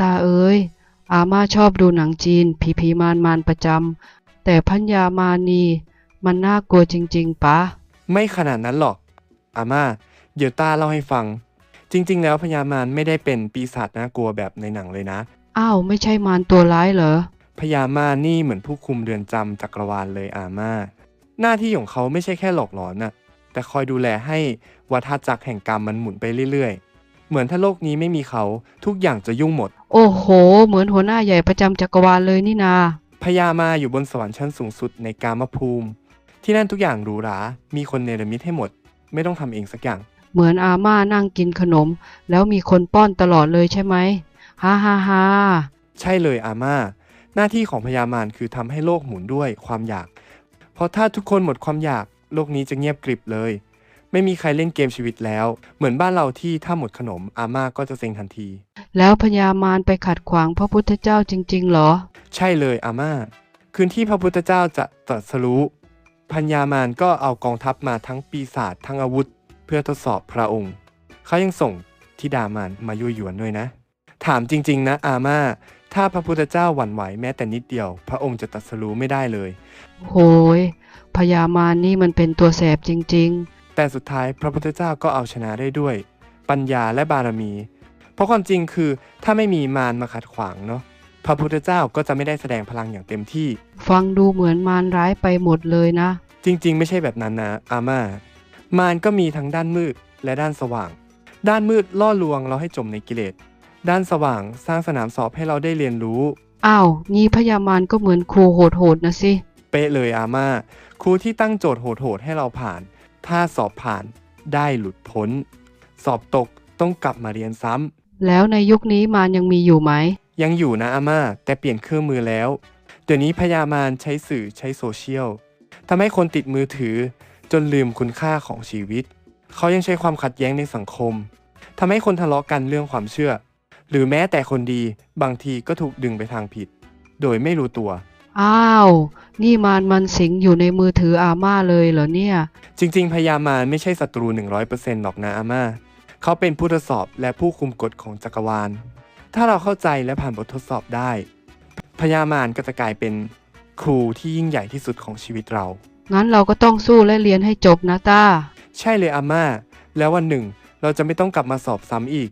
ตาเอ๋ยอาม่าชอบดูหนังจีน ผีผีมารมารประจำแต่พัญญามานีมันน่ากลัวจริง ๆปะไม่ขนาดนั้นหรอก อาม่า เดี๋ยวตาเล่าให้ฟัง จริง ๆ แล้วพญามารไม่ได้เป็นปีศาจน่ากลัวแบบในหนังเลยนะ อ้าวไม่ใช่มารตัวร้ายเหรอ พญามารนี่เหมือนผู้คุมเรือนจำจักรวาลเลยอาม่า หน้าที่ของเขาไม่ใช่แค่หลอกหลอนน่ะแต่คอยดูแลให้วัฏจักรแห่งกรรมมันหมุนไปเรื่อยๆ เหมือนถ้าโลกนี้ไม่มีเขาทุกอย่างจะยุ่งหมด โอ้โห เหมือนหัวหน้าใหญ่ประจำจักรวาลเลยนี่นา พญามาอยู่บนสวรรค์ชั้นสูงสุดในกามภูมิ ที่นั่นทุกอย่างหรูหรา มีคนเนรมิตให้หมด ไม่ต้องทำเองสักอย่าง เหมือนอาม่านั่งกินขนม แล้วมีคนป้อนตลอดเลยใช่ไหมฮ่าฮ่าฮ่าใช่เลยอาม่า หน้าที่ของพญามารคือทำให้โลกหมุนด้วยความอยาก เพราะถ้าทุกคนหมดความอยาก โลกนี้จะเงียบกริบเลย ไม่มีใครเล่นเกมชีวิตแล้ว เหมือนบ้านเราที่ถ้าหมดขนมอาม่าก็จะเซ็งทันที แล้วพญามารไปขัดขวางพระพุทธเจ้าจริง ๆ เหรอ ใช่เลยอาม่า คืนที่พระพุทธเจ้าจะตรัสรู้พัญญามารก็เอากองทัพมาทั้งปีศาจทั้งอาวุธ เพื่อทดสอบพระองค์ เขายังส่งทิดามารมายั่วยวนด้วยนะ ถามจริง ๆ นะอาม่า ถ้าพระพุทธเจ้าหวั่นไหวแม้แต่นิดเดียว พระองค์จะตรัสรู้ไม่ได้เลย โหยพญามารนี่มันเป็นตัวแสบจริง แต่สุดท้ายพระพุทธเจ้าก็เอาชนะได้ด้วย ปัญญาและบารมี เพราะความจริงคือถ้าไม่มีมารมาขัดขวางเนาะพระพุทธเจ้าก็จะไม่ได้แสดงพลังอย่างเต็มที่ๆฟังดูเหมือนมารร้ายไปหมดเลยนะ จริง ๆ ไม่ใช่แบบนั้นนะอาม่ามารก็มีทั้งด้านมืดและด้านสว่าง ด้านมืดล่อลวงเราให้จมในกิเลส ด้านสว่างสร้างสนามสอบให้เราได้เรียนรู้ อ้าวงี้พญามารก็เหมือนครูโหดๆนะสิ เป๊ะเลยอาม่า ครูที่ตั้งโจทย์โหดๆให้เราผ่าน ถ้าสอบผ่านได้หลุดพ้น สอบตกต้องกลับมาเรียนซ้ำ แล้วในยุคนี้มารยังมีอยู่ไหม ยังอยู่นะอาม่า แต่เปลี่ยนเครื่องมือแล้ว เดี๋ยวนี้พยามารใช้สื่อใช้โซเชียลทำให้คนติดมือถือ จนลืมคุณค่าของชีวิต เขายังใช้ความขัดแย้งในสังคมทำให้คนทะเลาะกันเรื่องความเชื่อ หรือแม้แต่คนดีบางทีก็ถูกดึงไปทางผิด โดยไม่รู้ตัว อ้าว นี่มารมันสิงอยู่ในมือถืออาม่าเลยเหรอเนี่ย จริง ๆพยามารไม่ใช่ศัตรู 100%หรอกนะอาม่า เขาเป็นผู้ทดสอบและผู้คุมกฎของจักรวาล ถ้าเราเข้าใจและผ่านบททดสอบได้พยามารก็จะกลายเป็นครูที่ยิ่งใหญ่ที่สุดของชีวิตเรา งั้นเราก็ต้องสู้และเรียนให้จบนะต้า ใช่เลยอาม่า แล้ววันหนึ่งเราจะไม่ต้องกลับมาสอบซ้ำอีก